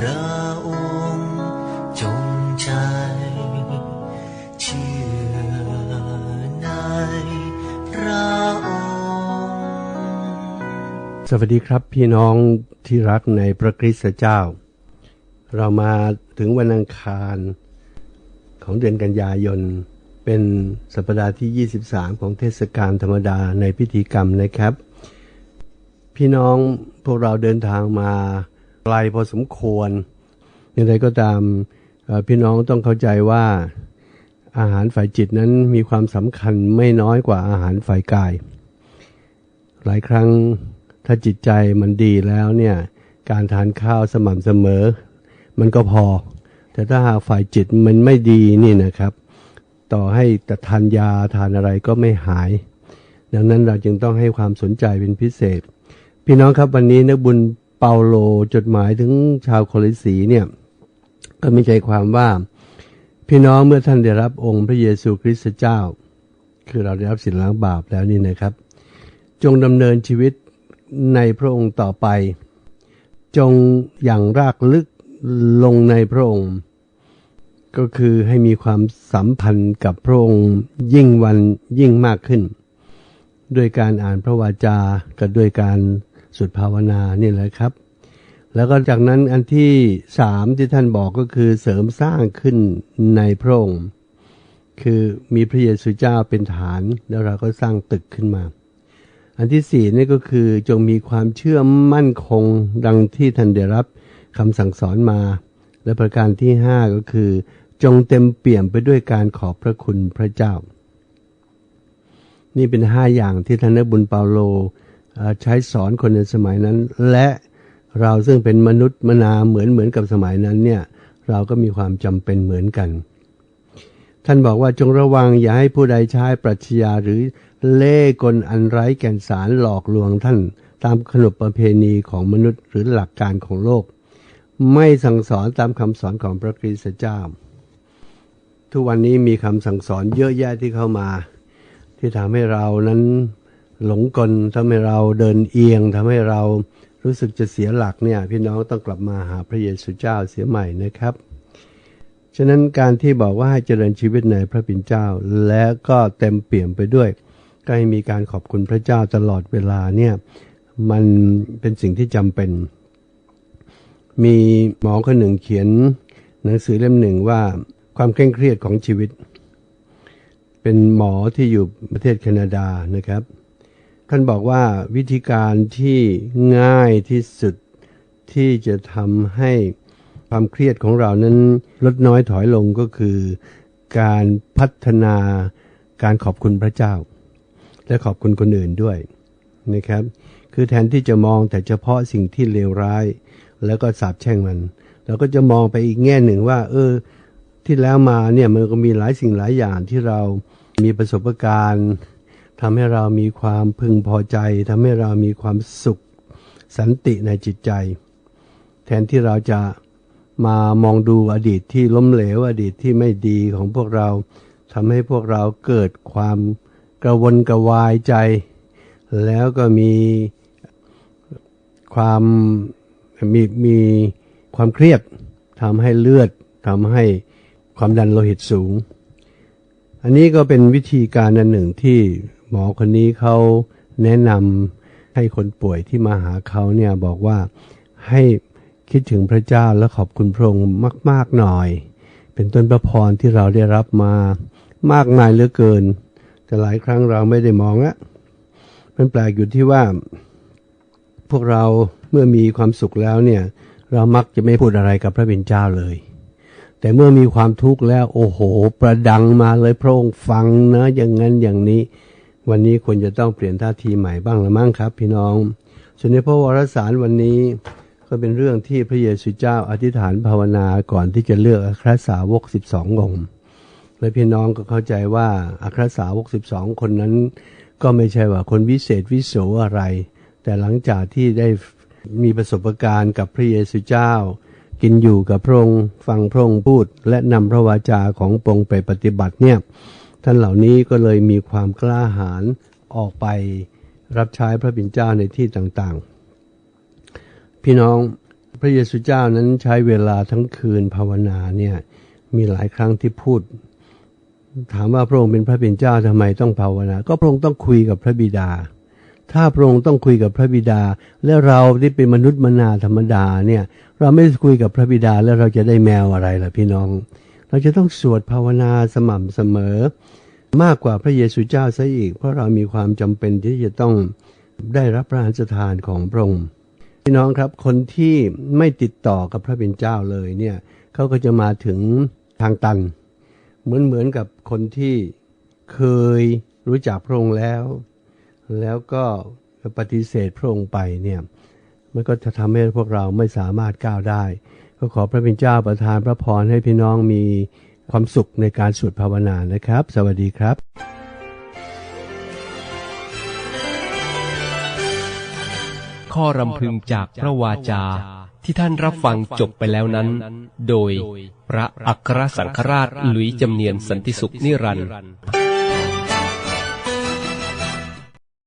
สวัสดีครับพี่น้องที่รักในพระคริสต์เจ้า เรามาถึงวันอังคารของเดือนกันยายน เป็นสัปดาห์ที่ 23 ของเทศกาลธรรมดาในพิธีกรรมนะครับ พี่น้องพวกเราเดินทางมา ไกลพอสมควรอย่างไรก็ตามพี่น้องต้องเข้าใจว่าอาหารฝ่ายจิตนั้นมีความสำคัญไม่น้อยกว่าอาหารฝ่ายกาย หลายครั้งถ้าจิตใจมันดีแล้วเนี่ยการทานข้าวสม่ำเสมอ มันก็พอ แต่ถ้าหากฝ่ายจิตมันไม่ดีนี่นะครับ ต่อให้แต่ทานยาทานอะไรก็ไม่หาย ดังนั้นเราจึงต้องให้ความสนใจเป็นพิเศษ พี่น้องครับวันนี้นักบุญ เปาโลจดหมายถึงชาวโคลิสีเนี่ย ก็มีใจความว่า พี่น้องเมื่อท่านได้รับองค์พระเยซูคริสต์เจ้า คือเราได้รับสินล้างบาปแล้วนี่นะครับ จงดำเนินชีวิตในพระองค์ต่อไป จงอย่างรากลึกลงในพระองค์ ก็คือให้มีความสัมพันธ์กับพระองค์ยิ่งวันยิ่งมากขึ้น ด้วยการอ่านพระวาจากับด้วยการ สุดภาวนานี่แหละครับ แล้วก็จากนั้นอันที่สามที่ท่านบอกก็คือเสริมสร้างขึ้นในพระองค์คือมีพระเยซูเจ้าเป็นฐานแล้วเราก็สร้างตึกขึ้นมา อันที่สี่นี่ก็คือจงมีความเชื่อมั่นคงดังที่ท่านได้รับคำสั่งสอนมา และประการที่ห้าก็คือ จงเต็มเปี่ยมไปด้วยการขอบพระคุณพระเจ้า นี่เป็นห้าอย่างที่ท่านนบุญเปาโล ใช้สอนคนในสมัยนั้น และเราซึ่งเป็นมนุษย์มนาเหมือนเหมือนกับสมัยนั้นเนี่ยเราก็มีความจำเป็นเหมือนกัน ท่านบอกว่าจงระวังอย่าให้ผู้ใดใช้ปรัชญาหรือเล่กลอันไร้แก่นสารหลอกลวงท่าน ตามขนบประเพณีของมนุษย์หรือหลักการของโลก ไม่สั่งสอนตามคำสอนของพระคริสตเจ้า ทุกวันนี้มีคำสั่งสอนเยอะแยะที่เข้ามา ที่ทำให้เรานั้น หลงกลทำให้เราเดินเอียงทำให้เรารู้สึกจะเสียหลักเนี่ยพี่น้องต้องกลับมาหาพระเยซูเจ้าเสียใหม่นะครับ ฉะนั้นการที่บอกว่าให้เจริญชีวิตในพระบิดเจ้า และก็เต็มเปี่ยมไปด้วยก็ให้มีการขอบคุณพระเจ้าตลอดเวลาเนี่ยมันเป็นสิ่งที่จำเป็น มีหมอคนหนึ่งเขียนหนังสือเล่มหนึ่งว่าความเคร่งเครียดของชีวิต เป็นหมอที่อยู่ประเทศแคนาดานะครับ ท่านบอกว่าวิธีการที่ง่ายที่สุดที่จะทำให้ความเครียดของเรานั้นลดน้อยถอยลงก็คือ การพัฒนาการขอบคุณพระเจ้า และขอบคุณคนอื่นด้วยนะครับ คือแทนที่จะมองแต่เฉพาะสิ่งที่เลวร้าย แล้วก็สาบแช่งมันเราก็จะมองไปอีกแง่หนึ่งว่า เออ ที่แล้วมาเนี่ยมันก็มีหลายสิ่งหลายอย่างที่เรามีประสบการณ์ ทำให้เรามีความพึงพอใจทำให้เรามีความสุขสันติในจิตใจ แทนที่เราจะมามองดูอดีตที่ล้มเหลวอดีตที่ไม่ดีของพวกเราทำให้พวกเราเกิดความกระวนกระวายใจ แล้วก็มีความมีมีความเครียดทำให้เลือดทำให้ความดันโลหิตสูง อันนี้ก็เป็นวิธีการอันหนึ่งที่ หมอคนนี้เขาแนะนำให้คนป่วยที่มาหาเขาเนี่ยบอกว่าให้คิดถึงพระเจ้าและขอบคุณพระองค์มาก ๆหน่อย เป็นต้นพระพรที่เราได้รับมามากมายเหลือเกิน แต่หลายครั้งเราไม่ได้มองอะมันแปลกอยู่ที่ว่า พวกเราเมื่อมีความสุขแล้วเนี่ยเรามักจะไม่พูดอะไรกับพระบิดเจ้าเลย แต่เมื่อมีความทุกข์แล้วโอ้โห ประดังมาเลยพระองค์ฟังนะอย่างนั้นอย่างนี้ วันนี้ควรจะต้องเปลี่ยนท่าทีใหม่บ้างละมั้งครับ พี่น้องส่วนในพระวรสารวันนี้ก็เป็นเรื่องที่พระเยซูเจ้าอธิษฐานภาวนาก่อนที่จะเลือกอัครสาวก 12 องค์ และพี่น้องก็เข้าใจว่าอัครสาวก 12 คนนั้น ก็ไม่ใช่ว่าคนวิเศษวิโสอะไร แต่หลังจากที่ได้มีประสบการณ์กับพระเยซูเจ้า กินอยู่กับพระองค์ฟังพระองค์พูด และนำพระวาจาของพระองค์ไปปฏิบัติเนี่ย ท่านเหล่านี้ก็เลยมีความกล้าหาญออกไปรับใช้พระบิดเจ้าในที่ต่างๆ พี่น้องพระเยซูเจ้านั้นใช้เวลาทั้งคืนภาวนาเนี่ยมีหลายครั้งที่พูด ถามว่าพระองค์เป็นพระบิดเจ้าทำไมต้องภาวนา ก็พระองค์ต้องคุยกับพระบิดา ถ้าพระองค์ต้องคุยกับพระบิดา และเราที่เป็นมนุษย์มนาธรรมดาเนี่ยเราไม่คุยกับพระบิดาแล้วเราจะได้แมวอะไรล่ะพี่น้อง เราจะต้องสวดภาวนาสม่ำเสมอ มากกว่าพระเยซูเจ้าซะอีก เพราะเรามีความจำเป็นที่จะต้องได้รับพระราชทานของพระองค์พี่น้องครับคนที่ไม่ติดต่อกับพระเป็นเจ้าเลยเนี่ยเขาก็จะมาถึงทางตัน เหมือนเหมือนกับคนที่เคยรู้จักพระองค์แล้ว แล้วก็ปฏิเสธพระองค์ไปเนี่ย มันก็จะทำให้พวกเราไม่สามารถก้าวได้ ก็ขอพระเป็นเจ้าประทานพระพรให้พี่น้องมีความสุขในการสวดภาวนานะครับ สวัสดีครับข้อรำพึงจากพระวาจาที่ท่านรับฟังจบไปแล้วนั้น โดยพระอัครสังฆราชหลุยจำเนียนสันติสุขนิรันดร์